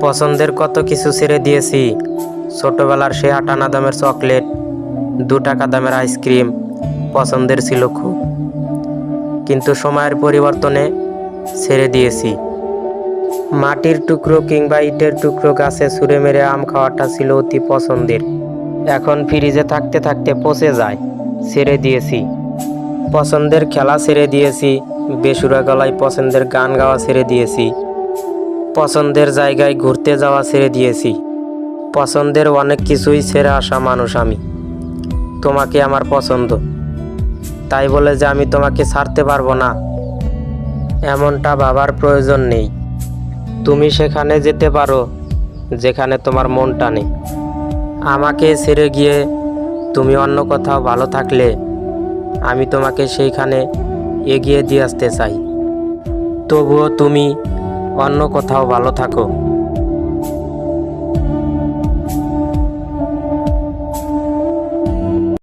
পছন্দের কত কিছু ছেড়ে দিয়েছি। ছোটবেলার সে আটানা দামের চকলেট, দু টাকা দামের আইসক্রিম পছন্দের ছিল খুব। কিন্তু সময়ের পরিবর্তনে ছেড়ে দিয়েছি। মাটির টুকরো কিংবা ইটের টুকরো গাছে ছুঁড়ে মেরে আম খাওয়াটা ছিল অতি পছন্দের। এখন ফ্রিজে থাকতে থাকতে পচে যায়, ছেড়ে দিয়েছি। পছন্দের খেলা ছেড়ে দিয়েছি, বেসুরা গলায় পছন্দের গান গাওয়া ছেড়ে দিয়েছি। পছন্দের জায়গায় ঘুরতে যাওয়া ছেড়ে দিয়েছি। পছন্দের অনেক কিছুই ছেড়ে আসা মানুষ আমি। তোমাকে আমার পছন্দ। তাই বলে যে আমি তোমাকে ছাড়তে পারব না। এমনটা ভাবার প্রয়োজন নেই। তুমি সেখানে যেতে পারো, যেখানে তোমার মন টানে। আমাকে ছেড়ে গিয়ে তুমি অন্য কোথাও ভালো থাকলে আমি তোমাকে সেইখানে এগিয়ে দিয়ে আসতে চাই। তবুও তুমি অন্য কোথাও ভালো থাকো।